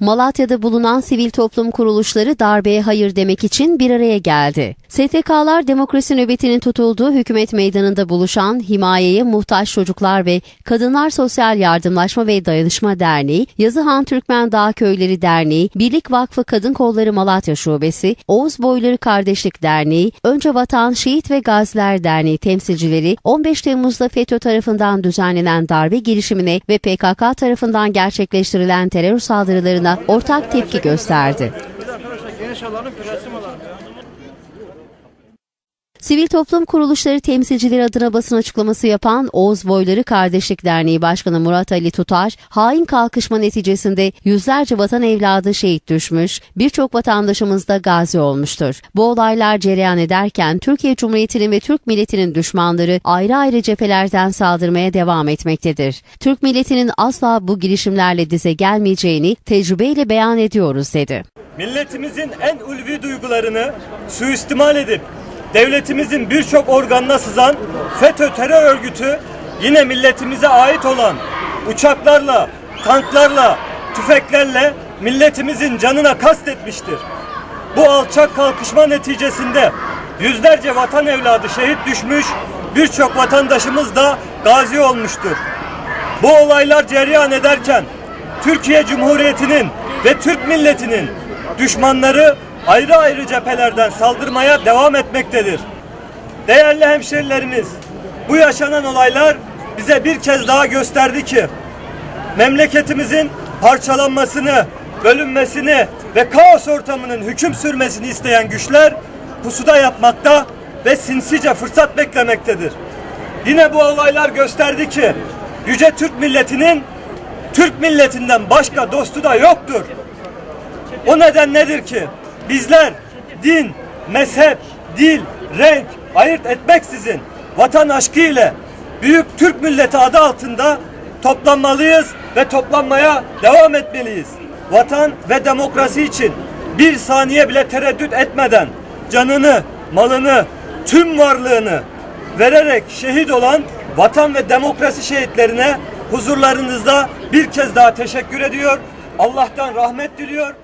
Malatya'da bulunan sivil toplum kuruluşları darbeye hayır demek için bir araya geldi. STK'lar demokrasi nöbetinin tutulduğu hükümet meydanında buluşan Himayeye Muhtaç Çocuklar ve Kadınlar Sosyal Yardımlaşma ve Dayanışma Derneği, Yazıhan Türkmen Dağ Köyleri Derneği, Birlik Vakfı Kadın Kolları Malatya Şubesi, Oğuz Boyları Kardeşlik Derneği, Önce Vatan Şehit ve Gaziler Derneği temsilcileri 15 Temmuz'da FETÖ tarafından düzenlenen darbe girişimine ve PKK tarafından gerçekleştirilen terör saldırılarına ortak tepki gösterdi. Sivil toplum kuruluşları temsilcileri adına basın açıklaması yapan Oğuz Boyları Kardeşlik Derneği Başkanı Murat Ali Tutar, hain kalkışma neticesinde yüzlerce vatan evladı şehit düşmüş, birçok vatandaşımız da gazi olmuştur. Bu olaylar cereyan ederken Türkiye Cumhuriyeti'nin ve Türk milletinin düşmanları ayrı ayrı cephelerden saldırmaya devam etmektedir. Türk milletinin asla bu girişimlerle dize gelmeyeceğini tecrübeyle beyan ediyoruz dedi. milletimizin en ulvi duygularını suistimal edip devletimizin birçok organına sızan FETÖ terör örgütü yine milletimize ait olan uçaklarla, tanklarla, tüfeklerle milletimizin canına kastetmiştir. Bu alçak kalkışma neticesinde yüzlerce vatan evladı şehit düşmüş, birçok vatandaşımız da gazi olmuştur. Bu olaylar cereyan ederken Türkiye Cumhuriyeti'nin ve Türk milletinin düşmanları ayrı ayrı cephelerden saldırmaya devam etmektedir. Değerli hemşerilerimiz, bu yaşanan olaylar bize bir kez daha gösterdi ki memleketimizin parçalanmasını, bölünmesini ve kaos ortamının hüküm sürmesini isteyen güçler pusuda yapmakta ve sinsice fırsat beklemektedir. Yine bu olaylar gösterdi ki yüce Türk milletinin Türk milletinden başka dostu da yoktur. O neden nedir ki? Bizler din, mezhep, dil, renk ayırt etmeksizin vatan aşkı ile büyük Türk milleti adı altında toplanmalıyız ve toplanmaya devam etmeliyiz. Vatan ve demokrasi için bir saniye bile tereddüt etmeden canını, malını, tüm varlığını vererek şehit olan vatan ve demokrasi şehitlerine huzurlarınızda bir kez daha teşekkür ediyor. Allah'tan rahmet diliyor.